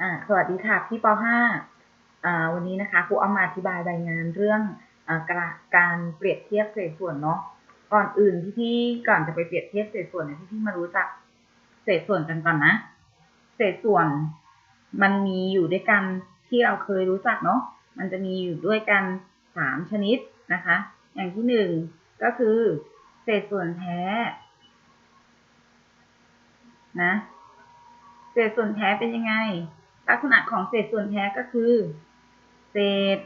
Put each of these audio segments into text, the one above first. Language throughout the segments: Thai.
อ่าสวัสดีค่ะพี่ป .5 อ่าวันนี้นะคะครูเอามาอธิบายรายงานเรื่องอ่าการเปรียบเทียบเศษส่วนเนาะก่อนอื่นที่พี่ก่อนจะไปเปรียบเทียบเศษส่วนเนี่ยพี่พี่มารู้จักเศษส่วนกันก่อนนะ เศษส่วนมันมีอยู่ด้วยกันที่เราเคยรู้จักเนาะมันจะมีอยู่ด้วยกันสามชนิดนะคะ อย่างที่หนึ่งก็คือ เศษส่วนแท้นะเศษส่วนแท้เป็นยังไง ลักษณะของเศษส่วนแท้ก็คือ เศษ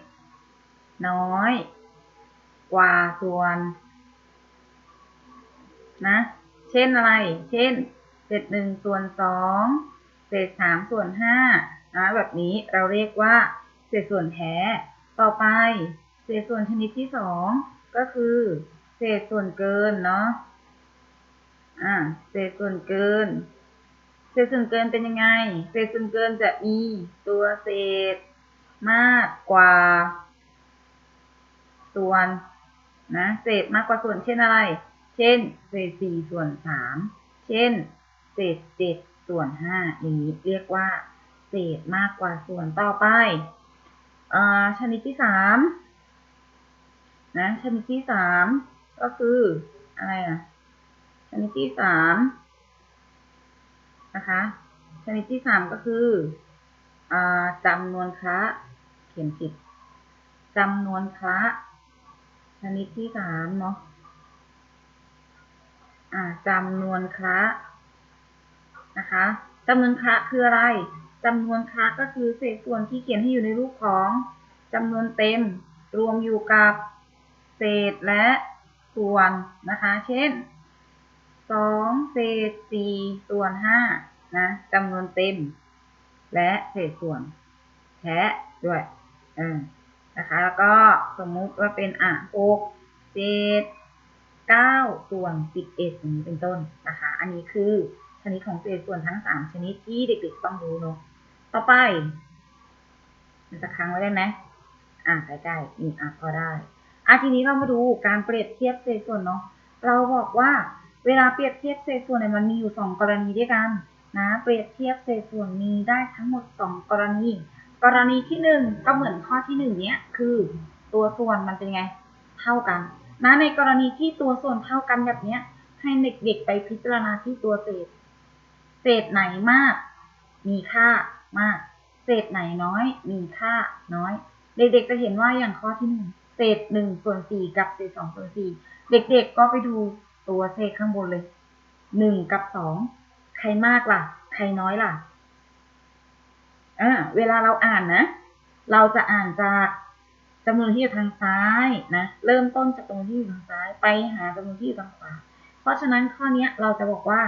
น้อย กว่าส่วน นะ เช่นอะไร เช่น เศษหนึ่งส่วนสองเศษสามส่วนห้านะแบบนี้เราเรียกว่าเศษส่วนแท้ ต่อไป เศษส่วนชนิดที่สองก็คือ เศษส่วนเกินเนาะอ่าเศษส่วนเกิน เศษส่วนเกินเป็นยังไง เศษส่วนเกินจะมีตัวเศษมากกว่า ส่วนนะเศษมากกว่าส่วนเช่นอะไร เช่น เศษสี่ส่วนสามเช่น เศษเจ็ดส่วนห้าอย่างนี้เรียกว่า เศษมากกว่าส่วนต่อไปอ่าชนิดที่สามนะชนิดที่สามก็คืออะไรอะชนิดที่สาม นะคะชนิดที่สามก็คืออจำนวนคระเขียนผิดจำนวนคระชนิดที่สามเนาะจำนวนคระนะคะจำนวนคระคืออะไรจำนวนคระก็คือเศษส่วนที่เขียนให้อยู่ในรูปของจำนวนเต็มรวมอยู่กับเศษและส่วนนะคะ เช่น สองเศษสี่ส่วนห้านะจำนวนเต็ม และเศษส่วนแท้ด้วยเออนะคะ แล้วก็สมมุติว่าเป็นอะหกเศษเก้าส่วนสิบเอ็ดอย่างนี้เป็นต้นนะคะ อันนี้คือชนิดของเศษส่วนทั้งสามชนิดที่เด็กๆต้องรู้เนาะต่อไป มันจะค้างไว้ได้ไหมอะใกล้ๆนี่อะพอได้อะทีนี้เรามาดูการเปรียบเทียบเศษส่วนเนาะเราบอกว่า เวลาเปรียบเทียบเศษส่วนเนี่ยมันมีอยู่สองกรณีด้วยกันนะเปรียบเทียบเศษส่วนมีได้ทั้งหมดสองกรณี กรณีที่หนึ่งก็เหมือนข้อที่หนึ่งเนี้ยคือตัวส่วนมันเป็นไงเท่ากันนะในกรณีที่ตัวส่วนเท่ากันแบบเนี้ยให้เด็กๆไปพิจารณาที่ตัวเศษ เศษไหนมาก มีค่ามาก เศษไหนน้อย มีค่าน้อย เด็กๆจะเห็นว่าอย่างข้อที่หนึ่งเศษหนึ่งส่วนสี่กับเศษสองส่วนสี่เด็กๆก็ไปดู ตัวเศษข้างบนเลยหนึ่งกับสองใครมากล่ะ ใครน้อยล่ะอ่าเวลาเราอ่านนะ เราจะอ่านจากจำนวนที่อยู่ทางซ้ายนะเริ่มต้นจากจำนวนที่อยู่ทางซ้ายไปหาจำนวนที่อยู่ทางขวาเพราะฉะนั้นข้อนี้เราจะบอกว่า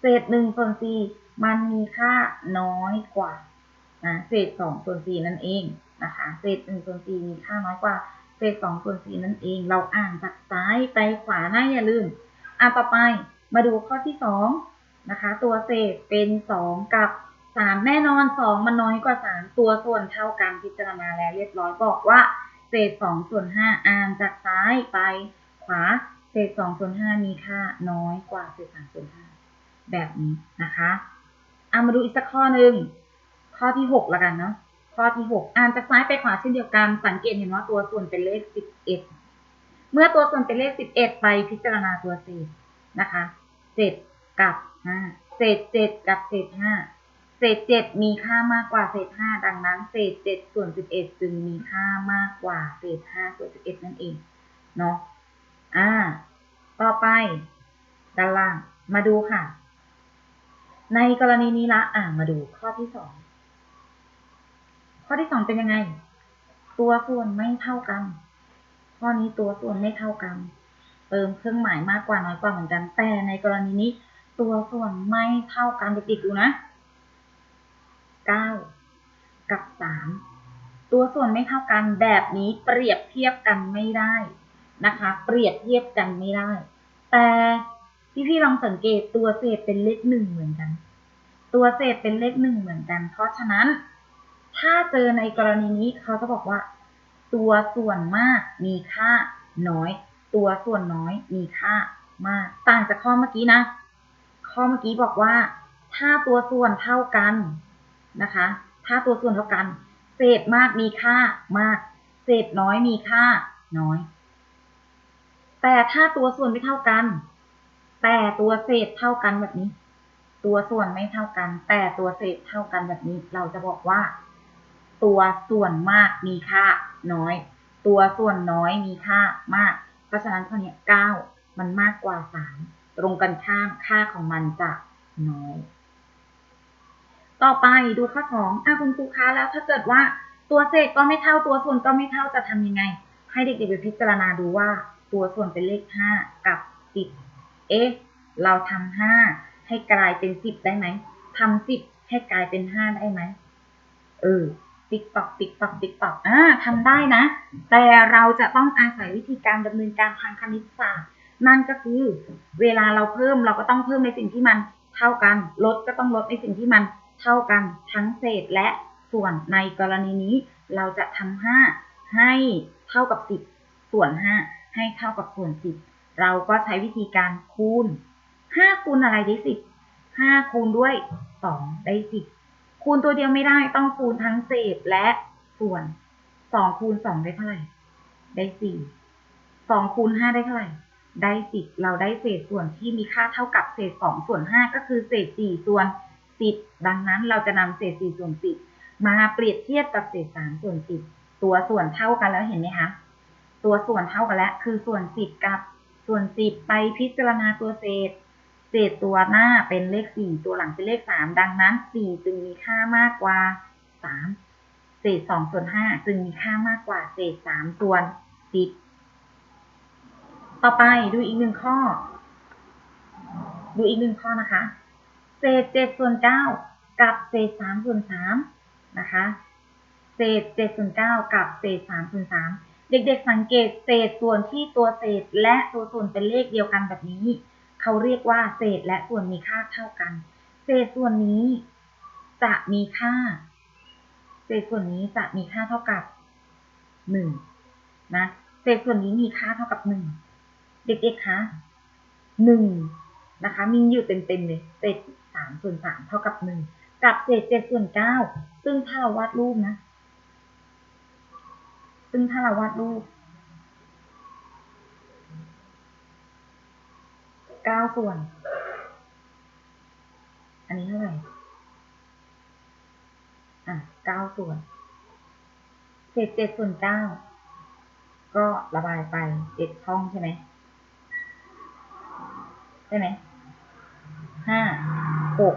เศษหนึ่งส่วนสี่มันมีค่าน้อยกว่านะเศษสองส่วนสี่นั่นเองนะคะ เศษหนึ่งส่วนสี่มีค่าน้อยกว่า เศษสองส่วนสี่นั่นเอง เราอ่านจากซ้ายไปขวานะอย่าลืม อ่านต่อไปมาดูข้อที่สองนะคะ ตัวเศษเป็นสองกับสามแน่นอนสองมันน้อยกว่าสามตัวส่วนเท่ากันพิจารณาแล้วเรียบร้อยบอกว่า เศษสองส่วนห้าอ่านจากซ้ายไปขวาเศษสองส่วนห้ามีค่าน้อยกว่าเศษสามส่วนห้าแบบนี้นะคะเอามาดูอีกสักข้อหนึ่งข้อที่หกละกันเนาะ ข้อที่หกอ่านจากซ้ายไปขวาเช่นเดียวกันสังเกตเห็นว่าตัวส่วนเป็นเลขสิบเอ็ดเมื่อตัวส่วนเป็นเลขสิบเอ็ดไปพิจารณาตัวเศษนะคะเจ็ดกับห้าเศษเจ็ดกับเศษห้าเศษเจ็ดมีค่ามากกว่าเศษห้าดังนั้น เศษเจ็ดส่วนสิบเอ็ดจึงมีค่ามากกว่าเศษห้าส่วนสิบเอ็ดนั่นเองเนาะอ่า ต่อไปด้านล่างมาดูค่ะ ในกรณีนี้ละอ่ามาดูข้อที่สอง ข้อที่สองเป็นยังไง ตัวส่วนไม่เท่ากัน ข้อนี้ตัวส่วนไม่เท่ากัน เติมเครื่องหมายมากกว่าน้อยกว่าเหมือนกัน แต่ในกรณีนี้ ตัวส่วนไม่เท่ากันเด็กๆดูนะเก้ากับสามตัวส่วนไม่เท่ากันแบบนี้เปรียบเทียบกันไม่ได้นะคะ เปรียบเทียบกันไม่ได้ แต่พี่ๆลองสังเกตตัวเศษเป็นเลขหนึ่งเหมือนกัน ตัวเศษเป็นเลขหนึ่งเหมือนกัน เพราะฉะนั้น ถ้าเจอในกรณีนี้เขาจะบอกว่า ตัวส่วนมากมีค่าน้อย ตัวส่วนน้อยมีค่ามาก ต่างจากข้อเมื่อกี้นะ ข้อเมื่อกี้บอกว่า ถ้าตัวส่วนเท่ากันนะคะ ถ้าตัวส่วนเท่ากัน เศษมากมีค่ามาก เศษน้อยมีค่าน้อย แต่ถ้าตัวส่วนไม่เท่ากัน แต่ตัวเศษเท่ากันแบบนี้ ตัวส่วนไม่เท่ากัน แต่ตัวเศษเท่ากันแบบนี้ เราจะบอกว่า ตัวส่วนมากมีค่าน้อย ตัวส่วนน้อยมีค่ามาก เพราะฉะนั้นข้อนี้เก้ามันมากกว่าสามตรงกันข้ามค่าของมันจะน้อย ต่อไปดูข้อสองอะคุณครูคะแล้วถ้าเกิดว่าตัวเศษก็ไม่เท่าตัวส่วนก็ไม่เท่าจะทำยังไง ให้เด็กๆไปพิจารณาดูว่าตัวส่วนเป็นเลขห้ากับสิบเอ๊ะเราทำห้าให้กลายเป็นสิบได้ไหมทำสิบให้กลายเป็นห้าได้ไหมเออ ติ๊กตอกติ๊กตอกติ๊กตอกอ่าทำได้นะ แต่เราจะต้องอาศัยวิธีการดำเนินการทางคณิตศาสตร์ นั่นก็คือ เวลาเราเพิ่มเราก็ต้องเพิ่มในสิ่งที่มันเท่ากัน ลดก็ต้องลดในสิ่งที่มันเท่ากันทั้งเศษและส่วนในกรณีนี้ เราจะทำห้าให้เท่ากับสิบส่วนห้าให้เท่ากับส่วนสิบเราก็ใช้วิธีการคูณห้าคูณอะไรได้สิบห้าคูณด้วยสองได้สิบ คูณตัวเดียวไม่ได้ต้องคูณทั้งเศษและส่วนสองคูณสองได้เท่าไหร่ ได้สี่สองคูณห้าได้เท่าไหร่ ได้สิบเราได้เศษส่วนที่มีค่าเท่ากับเศษสองส่วนห้าก็คือเศษสี่ส่วนสิบดังนั้นเราจะนำเศษสี่ส่วนสิบมาเปรียบเทียบกับเศษสามส่วนสิบตัวส่วนเท่ากันแล้วเห็นไหมคะตัวส่วนเท่ากันแล้วคือส่วนสิบกับส่วนสิบไปพิจารณาตัวเศษ เศษตัวหน้าเป็นเลขสี่ตัวหลังเป็นเลขสามดังนั้นสี่จึงมีค่ามากกว่าสามเศษสองส่วนห้าจึงมีค่ามากกว่าเศษสามส่วนสิบต่อไปดูอีกหนึ่งข้อ ดูอีกหนึ่งข้อนะคะ เศษเจ็ดส่วนเก้ากับเศษสามส่วนสามนะคะ เศษเจ็ดส่วนเก้ากับเศษสามส่วนสามเด็กๆสังเกตเศษส่วนที่ตัวเศษและตัวส่วนเป็นเลขเดียวกันแบบนี้ เขาเรียกว่าเศษและส่วนมีค่าเท่ากัน เศษส่วนนี้จะมีค่า เศษส่วนนี้จะมีค่าเท่ากับหนึ่งนะ เศษส่วนนี้มีค่าเท่ากับหนึ่งเด็กๆคะหนึ่งนะคะ มีอยู่เต็มๆเลย เศษสามส่วนสามเท่ากับหนึ่งกับเศษเจ็ดส่วนเก้าซึ่งถ้าเราวาดรูปนะ ซึ่งถ้าเราวาดรูป เก้าส่วน อันนี้เท่าไหร่ อะเก้าส่วน เศษเจ็ดส่วนเก้า ก็ระบายไปเจ็ดช่องใช่ไหมใช่ไหมห้าหก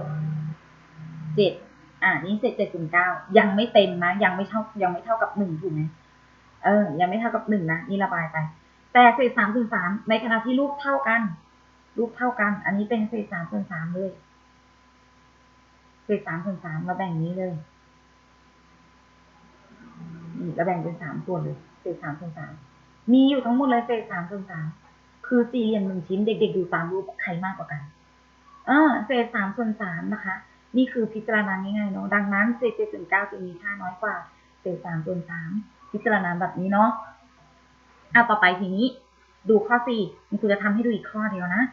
เจ็ดอ่านี่เศษเจ็ดส่วนเก้ายังไม่เต็มนะ ยังไม่เท่ายังไม่เท่ากับหนึ่งถูกไหมเออ ยังไม่เท่ากับหนึ่งนะ นี่ระบายไป แต่เศษสามส่วนสามในขณะที่รูปเท่ากัน รูปเท่ากัน อันนี้เป็นเศษสามส่วนสามเลย เศษสามส่วนสามเราแบ่งนี้เลยนี่เราแบ่งเป็นสามส่วนเลย เศษสามส่วนสามมีอยู่ทั้งหมดเลยเศษสามส่วนสามคือสี่เหลี่ยมหนึ่งชิ้นเด็กๆดูตามรูปใครมากกว่ากันเออเศษสามส่วนสามนะคะ นี่คือพิจารณาง่ายๆเนาะดังนั้นเศษเจ็ดส่วนเก้าจะมีค่าน้อยกว่า เศษสามส่วนสามพิจารณาแบบนี้เนาะเอาต่อไปทีนี้ ดูข้อสี่คุณครูจะทำให้ดูอีกข้อเดียวนะ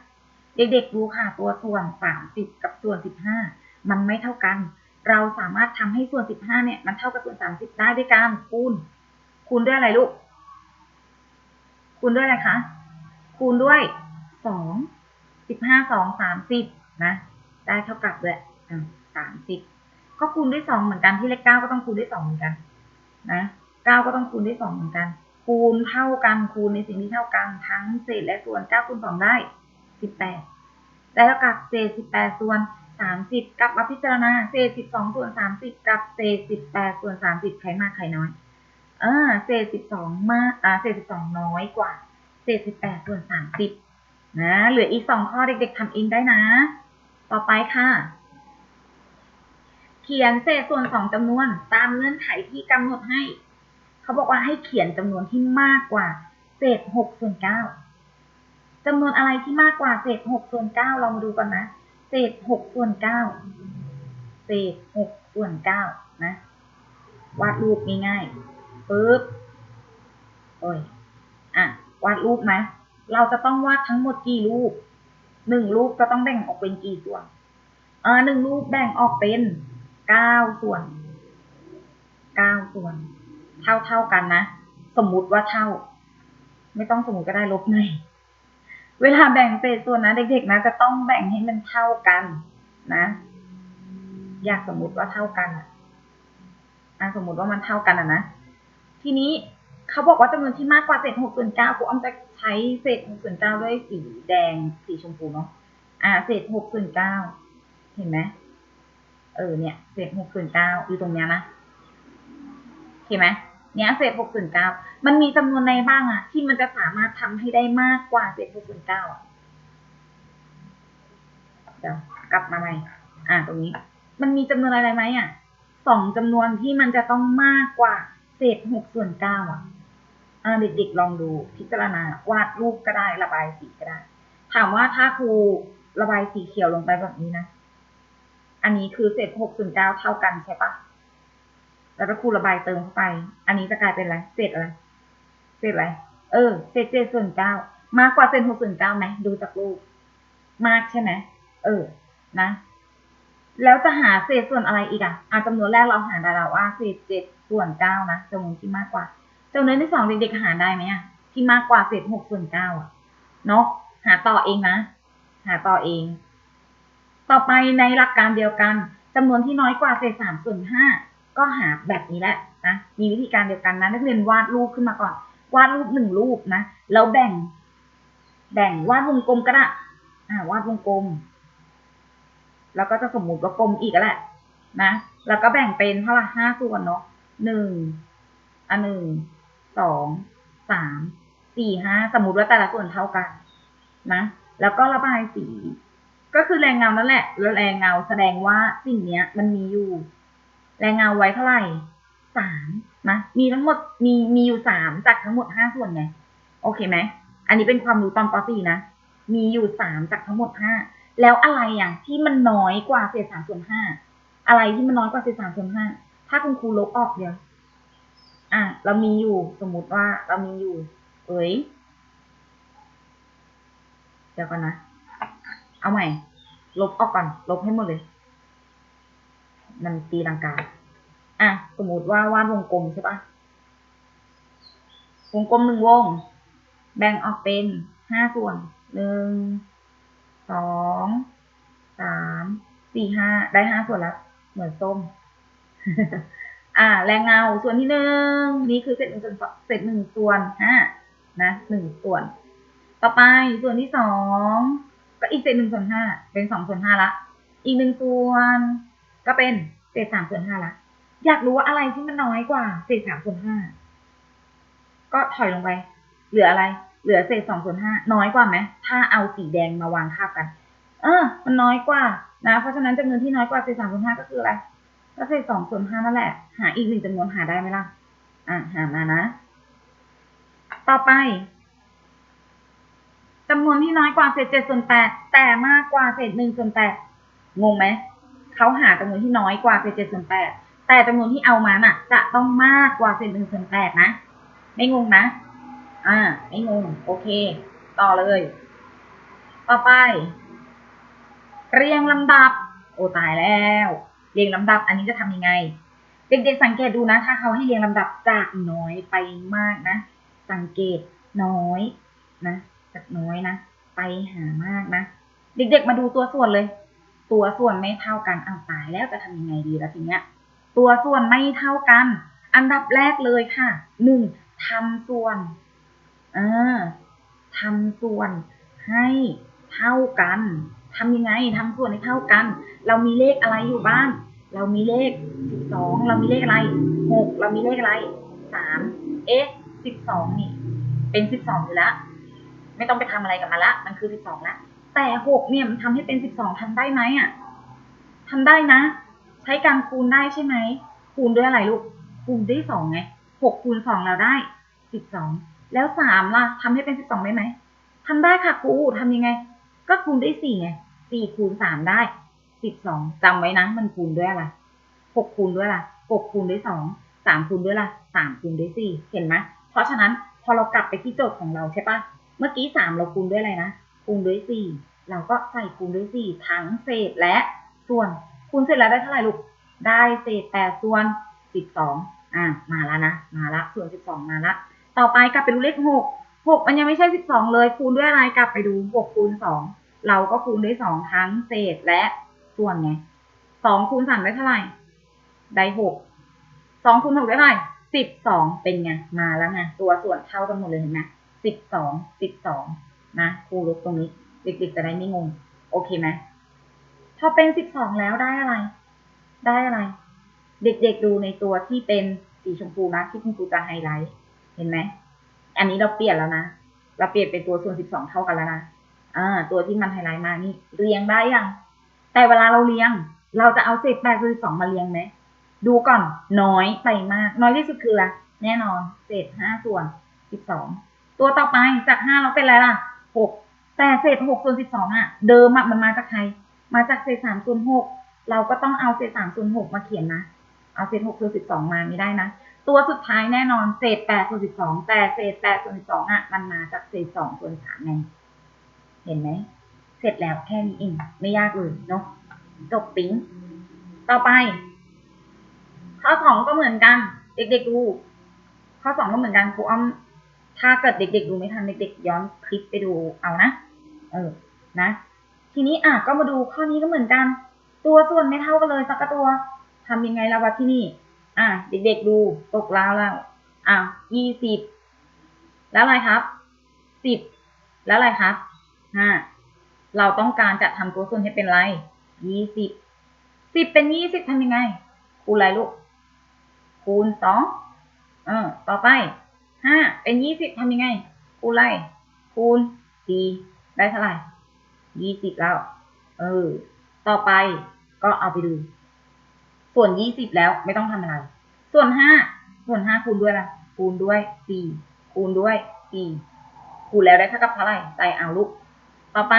เด็กๆดูค่ะตัวส่วนสามสิบกับส่วนสิบห้ามันไม่เท่ากัน เราสามารถทำให้ส่วนสิบห้าเนี่ย มันเท่ากับส่วนสามสิบได้ด้วยการคูณ คูณด้วยอะไรลูก คูณด้วยอะไรคะ คูณด้วยสองสิบห้าสองสามสิบนะ ได้เท่ากับเลยอ่าสามสิบก็คูณด้วยสองเหมือนกันที่เลขเก้าก็ต้องคูณด้วยสองเหมือนกัน นะเก้าก็ต้องคูณด้วยสองเหมือนกัน คูณเท่ากัน คูณในสิ่งที่เท่ากันทั้งเศษและส่วนเก้าคูณสองได้ สิบแปดได้เท่ากับเศษสิบแปดส่วนสามสิบกลับมาพิจารณาเศษสิบสองส่วนสามสิบกับเศษสิบแปดส่วนสามสิบใครมากใครน้อยเออเศษสิบสองมากอ่าเศษสิบสองน้อยกว่าเศษสิบแปดส่วนสามสิบนะ เหลืออีกสองข้อเด็กๆทำเองได้นะ ต่อไปค่ะ เขียนเศษส่วนสองจำนวนตามเงื่อนไขที่กำหนดให้ เขาบอกว่าให้เขียนจำนวนที่มากกว่าเศษหกส่วนเก้า จำนวนอะไรที่มากกว่าเศษหกส่วนเก้าลองมาดูกันนะ เศษหกส่วนเก้าเศษหกส่วนเก้านะ วาดรูปง่ายๆปึ๊บโอ้ยอะ วาดรูปไหมเราจะต้องวาดทั้งหมดกี่รูปหนึ่งรูปจะต้องแบ่งออกเป็นกี่ส่วนอ่าหนึ่งรูปแบ่งออกเป็นเก้าส่วนเก้าส่วน เท่าเท่ากันนะ สมมุติว่าเท่า ไม่ต้องสมมติก็ได้ลบใน เวลาแบ่งเศษส่วนนะ เด็กๆนะจะต้องแบ่งให้มันเท่ากันนะ อยากสมมุติว่าเท่ากันอะสมมุติว่ามันเท่ากันอะนะ ทีนี้เขาบอกว่าจำนวนที่มากกว่าเศษหกส่วนเก้าครูอ้อมจะใช้เศษหกส่วนเก้าด้วยสีแดงสีชมพูเนาะอ่า เศษหกส่วนเก้าเห็นไหมเออเนี่ยเศษหกส่วนเก้าอยู่ตรงเนี้ยนะเห็นไหม เนี้ยเศษหกส่วนเก้ามันมีจำนวนในบ้างอะที่มันจะสามารถทำให้ได้มากกว่าเศษหกส่วนเก้าอะเดี๋ยวกลับมาใหม่อ่าตรงนี้ มันมีจำนวนอะไรไหมอะสองจำนวนที่มันจะต้องมากกว่าเศษหกส่วนเก้าอะอ่าเด็กๆลองดูพิจารณาวาดรูปก็ได้ระบายสีก็ได้ ถามว่าถ้าครูระบายสีเขียวลงไปแบบนี้นะ อันนี้คือเศษหกส่วนเก้าเท่ากันใช่ปะ แล้วก็ครูระบายเติมเข้าไป อันนี้จะกลายเป็นอะไรเศษอะไรเศษอะไรเออเศษเจ็ดส่วนเก้ามากกว่าเศษหกส่วนเก้าไหมดูจากรูปมากใช่ไหมเออ นะ แล้วจะหาเศษส่วนอะไรอีกอะอาจำนวนแรกเราหาได้แล้วว่าเศษเจ็ดส่วนเก้านะจำนวนที่มากกว่าจำนวนที่สองเด็กๆหาได้ไหมอะที่มากกว่าเศษหกส่วนเก้าอะเนาะหาต่อเองนะ หาต่อเอง ต่อไปในหลักการเดียวกันจำนวนที่น้อยกว่าเศษสามส่วนห้า ก็หาแบบนี้แหละนะมีวิธีการเดียวกันนะนักเรียนวาดรูปขึ้นมาก่อน วาดรูปหนึ่งรูปนะแล้วแบ่ง แบ่งวาดวงกลมก็ได้อ่าวาดวงกลม แล้วก็จะสมมุติว่ากลมอีกแหละนะแล้วก็แบ่งเป็นเท่าไหร่ห้าส่วนเนาะหนึ่งอันหนึ่งสองสามสี่ห้าสมมติว่าแต่ละส่วนเท่ากันนะแล้วก็ระบายสี ก็คือแรงเงานั่นแหละแล้วแรงเงาแสดงว่าสิ่งเนี้ยมันมีอยู่ แรงเงาไว้เท่าไหร่สามนะมีทั้งหมดมีมีอยู่สามจากทั้งหมดห้าส่วนไงโอเคไหมอันนี้เป็นความรู้ตอนป .4 นะ มีอยู่สามจากทั้งหมดห้าแล้วอะไรอย่างที่มันน้อยกว่าเศษสามส่วนห้าอะไรที่มันน้อยกว่าเศษสามส่วนห้าถ้าคุณครูลบออกเดี๋ยวอะเรามีอยู่สมมุติว่าเรามีอยู่ เอ้ยเดี๋ยวก่อนนะ เอาใหม่ ลบออกก่อน ลบให้หมดเลย มันตีลังกา อะ สมมติว่าวาดวงกลมใช่ปะวงกลมหนึ่งวง แบ่งออกเป็นห้าส่วนหนึ่งสองสามสี่ห้าได้ห้าส่วนล้วเหมือนส้ม อ่า แรงเงาส่วนที่หนึ่งนี่คือเศษหนึ่งส่วนเศษหนึ่งส่วนห้านะหนึ่งส่วน ต่อไปส่วนที่สองก็อีกเศษหนึ่งส่วนห้าเป็นสองส่วนห้าละ อีกหนึ่งส่วน ก็เป็นเศษสามส่วนห้าละ อยากรู้ว่าอะไรที่มันน้อยกว่าเศษสามส่วนห้าก็ถอยลงไป เหลืออะไร เหลือเศษสองส่วนห้าน้อยกว่าไหมถ้าเอาสีแดงมาวางคาบกัน เออ มันน้อยกว่านะ เพราะฉะนั้นจำนวนที่น้อยกว่าเศษสามส่วนห้าก็คืออะไรก็เศษสองส่วนห้านั่นแหละ หาอีกหนึ่งจำนวนหาได้ไหมล่ะ อะหามานะ ต่อไปจำนวนที่น้อยกว่าเศษเจ็ดส่วนแปดแต่มากกว่าเศษหนึ่งส่วนแปดงงไหม เขาหาจำนวนที่น้อยกว่าเศษเจ็ดส่วนแปดแต่จำนวนที่เอามาน่ะ จะต้องมากกว่าเศษหนึ่งส่วนแปดนะ ไม่งงนะ อ่า ไม่งง โอเค ต่อเลย ต่อไป เรียงลำดับ โอ้ตายแล้ว เรียงลำดับ อันนี้จะทำยังไง เด็กๆสังเกตดูนะ ถ้าเขาให้เรียงลำดับจากน้อยไปมากนะ สังเกตน้อยนะ จากน้อยนะ ไปหามากนะ เด็กๆมาดูตัวส่วนเลย ตัวส่วนไม่เท่ากันอ้าวตายแล้วจะทำยังไงดีแล้วทีเนี้ย ตัวส่วนไม่เท่ากัน อันดับแรกเลยค่ะหนึ่งทำส่วนเอ่าทำส่วนให้เท่ากันทำยังไงทำส่วนให้เท่ากัน เรามีเลขอะไรอยู่บ้าง เรามีเลขสิบสองเรามีเลขอะไรหกเรามีเลขอะไรสามเอ๊ะสิบสองนี่ เป็นสิบสองอยู่แล้ว ไม่ต้องไปทำอะไรกับมันละ มันคือสิบสองละ แต่หกเนี่ยมันทำให้เป็นสิบสองทำได้ไหมอะทำได้นะ ใช้การคูณได้ใช่ไหม คูณด้วยอะไรลูก คูณด้วยสองไงหกคูณสองเราได้สิบสองแล้วสามล่ะทำให้เป็นสิบสองได้ไหมทำได้ค่ะครูทำยังไง ก็คูณด้วยสี่ไงสี่คูณสามได้สิบสองจำไว้นะ มันคูณด้วยอะไรหกคูณด้วยอะไรหกคูณด้วยสองสามคูณด้วยอะไรสามคูณด้วยสี่เห็นไหมเพราะฉะนั้นพอเรากลับไปที่โจทย์ของเราใช่ปะเมื่อกี้สามเราคูณด้วยอะไรนะ คูณด้วยสี่เราก็ใส่คูณด้วยสี่ทั้งเศษและส่วน คูณเสร็จแล้วได้เท่าไหร่ลูก ได้เศษแปดส่วนสิบสองอะมาแล้วนะ มาละ ส่วนสิบสองมาละ ต่อไปกลับไปดูเลขหกหกมันยังไม่ใช่สิบสองเลย คูณด้วยอะไร กลับไปดูหกคูณสองเราก็คูณด้วยสองทั้งเศษและส่วนไงสองคูณสามได้เท่าไหร่ ได้หกสองคูณหกได้เท่าไหร่สิบสองเป็นไง มาแล้วไง ตัวส่วนเท่ากันหมดเลยเห็นไหมสิบสองสิบสอง นะครูลบตรงนี้ เด็กๆจะได้ไม่งง โอเคไหมพอเป็นสิบสองแล้วได้อะไร ได้อะไร เด็กๆดูในตัวที่เป็นสีชมพูนะที่คุณครูจะไฮไลท์เห็นไหมอันนี้เราเปลี่ยนแล้วนะเราเปลี่ยนเป็นตัวส่วนสิบสองเท่ากันแล้วนะอ่าตัวที่มันไฮไลท์มานี่เรียงได้ยังแต่เวลาเราเรียง เราจะเอาเศษแปดส่วนสิบสองมาเรียงไหมดูก่อนน้อยไปมาก น้อยที่สุดคืออะไรแน่นอนเศษห้าส่วนสิบสองตัวต่อไปจากห้าเราเป็นอะไรล่ะ หกแต่เศษหกส่วนสิบสองอะ เดิมอะมันมาจากใคร มาจากเศษสามส่วนหกเราก็ต้องเอาเศษสามส่วนหกมาเขียนนะ เอาเศษหกส่วนสิบสองมาไม่ได้นะ ตัวสุดท้ายแน่นอนเศษแปดส่วนสิบสองแต่เศษแปดส่วนสิบสองอะมันมาจากเศษสองส่วนสามไงเห็นไหมเสร็จแล้วแค่นี้เองไม่ยากเลยเนาะจบปิ๊งต่อไป ข้อสองก็เหมือนกัน เด็กๆดูข้อสองก็เหมือนกันครูอ้อม ถ้าเกิดเด็กๆดูไม่ทันเด็กๆย้อนคลิปไปดูเอานะ เออ นะ ทีนี้อะก็มาดูข้อนี้ก็เหมือนกัน ตัวส่วนไม่เท่ากันเลยสักตัวทำยังไงแล้ววะที่นี่ อะเด็กๆดูตกล้วแล้วอะยี่สิบแล้วอะไรครับสิบแล้วอะไรครับห้าเราต้องการจะทำตัวส่วนให้เป็นไรยี่สิบสิบเป็นยี่สิบทำยังไง คูณอะไรลูก คูณสองเออ ต่อไป ห้าเป็นยี่สิบทำยังไงคูณอะไรคูณสี่ได้เท่าไหร่ยี่สิบแล้ว เออ ต่อไปก็เอาไปดู ส่วนยี่สิบแล้วไม่ต้องทำอะไร ส่วนห้าส่วนห้าคูณด้วยอะไรคูณด้วยสี่คูณด้วยสี่คูณแล้วได้เท่ากับเท่าไหร่ใส่เอาลูกต่อไป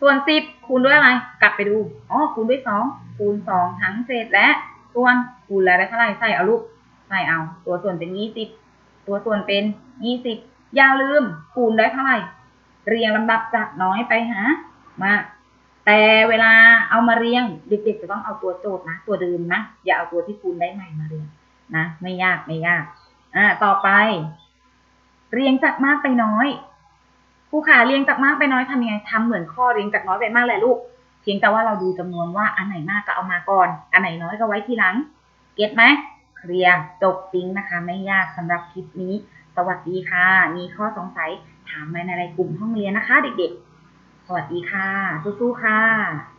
ส่วนสิบคูณด้วยอะไร กลับไปดูอ๋อคูณด้วยสองคูณสองทั้งเศษและ ส่วนคูณแล้วได้เท่าไหร่ใส่เอาลูกใส่เอา ตัวส่วนเป็นยี่สิบ ตัวส่วนเป็นยี่สิบอย่าลืมคูณได้เท่าไหร่ เรียงลำดับจากน้อยไปหามากแต่เวลาเอามาเรียงเด็กๆจะต้องเอาตัวโจทย์นะ ตัวเดิมนะ อย่าเอาตัวที่คูณได้ใหม่มาเรียงนะ ไม่ยากไม่ยาก อ่า ต่อไป เรียงจากมากไปน้อยครูขาเรียงจากมากไปน้อยทำยังไงทำเหมือนข้อเรียงจากน้อยไปมากแหละลูก เพียงแต่ว่าเราดูจำนวนว่าอันไหนมากก็เอามาก่อน อันไหนน้อยก็ไว้ทีหลัง เก็ตไหม เคลียร์จบปิ๊งนะคะ ไม่ยากสำหรับคลิปนี้ สวัสดีค่ะ มีข้อสงสัยถามมาในกลุ่มห้องเรียนนะคะ เด็กๆ สวัสดีค่ะสู้ๆค่ะ